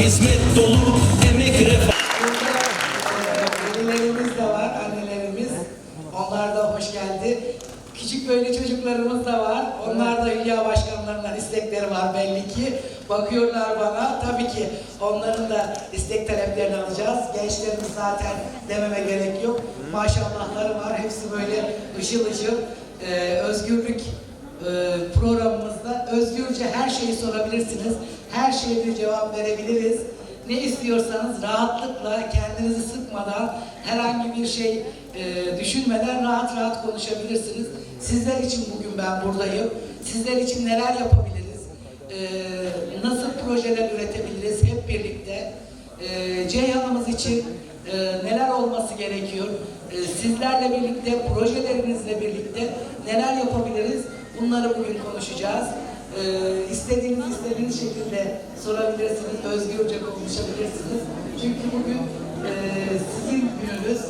hizmet dolu emek refah Velilerimiz de var, annelerimiz. Onlar da hoş geldi. Küçük böyle çocuklarımız da var. Onlar da Hülya Başkanlarından istekleri var belli ki. Bakıyorlar bana. Tabii ki onların da istek taleplerini alacağız. Gençlerimiz zaten dememe gerek yok. Maşallahları var. Hepsi böyle ışıl ışıl. Ee, özgürlük e, programımızda özgürce her şeyi sorabilirsiniz. Her şeye bir cevap verebiliriz. Ne istiyorsanız rahatlıkla kendinizi sıkmadan herhangi bir şey e, düşünmeden rahat rahat konuşabilirsiniz. Sizler için bugün ben buradayım. Sizler için neler yapabiliriz? E, nasıl projeler üretebiliriz hep birlikte? E, Ceyhan'ımız için e, neler olması gerekiyor? E, sizlerle birlikte, projelerinizle birlikte neler yapabiliriz? Bunları bugün konuşacağız. Ee, istediğiniz istediğiniz şekilde sorabilirsiniz, özgürce konuşabilirsiniz. Çünkü bugün e, sizin gününüz,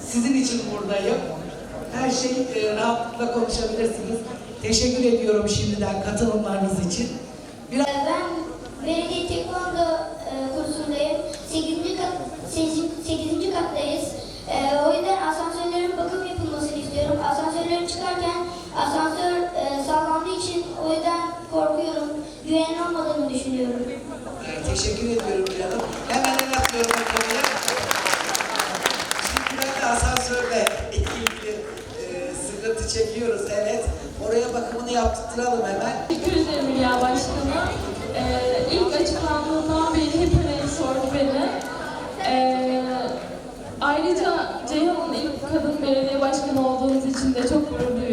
sizin için buradayım. Her şey e, rahatlıkla konuşabilirsiniz. Teşekkür ediyorum şimdiden katılımlarınız için. Biraz Ben belediye tekvando e, kursundayım. 8. kat 8. kattayız. E, o yüzden asansörlerin bakım yapılmasını istiyorum. Asansörlerin çıkarken asansör e, için o yüzden korkuyorum. Güvenli olmadığını düşünüyorum. e, teşekkür ediyorum canım. Hemen el atıyorum konuya. Şimdi ben de asansörle ilgili e, sıkıntı çekiyoruz. Evet. Oraya bakımını yaptıralım hemen. Teşekkür ederim Hülya Başkan'a. Ee, ilk açıklandığından beri hep arayı sordu beni. Ee, ayrıca Ceyhan'ın ilk kadın belediye başkanı olduğunuz için de çok gurur duyuyorum.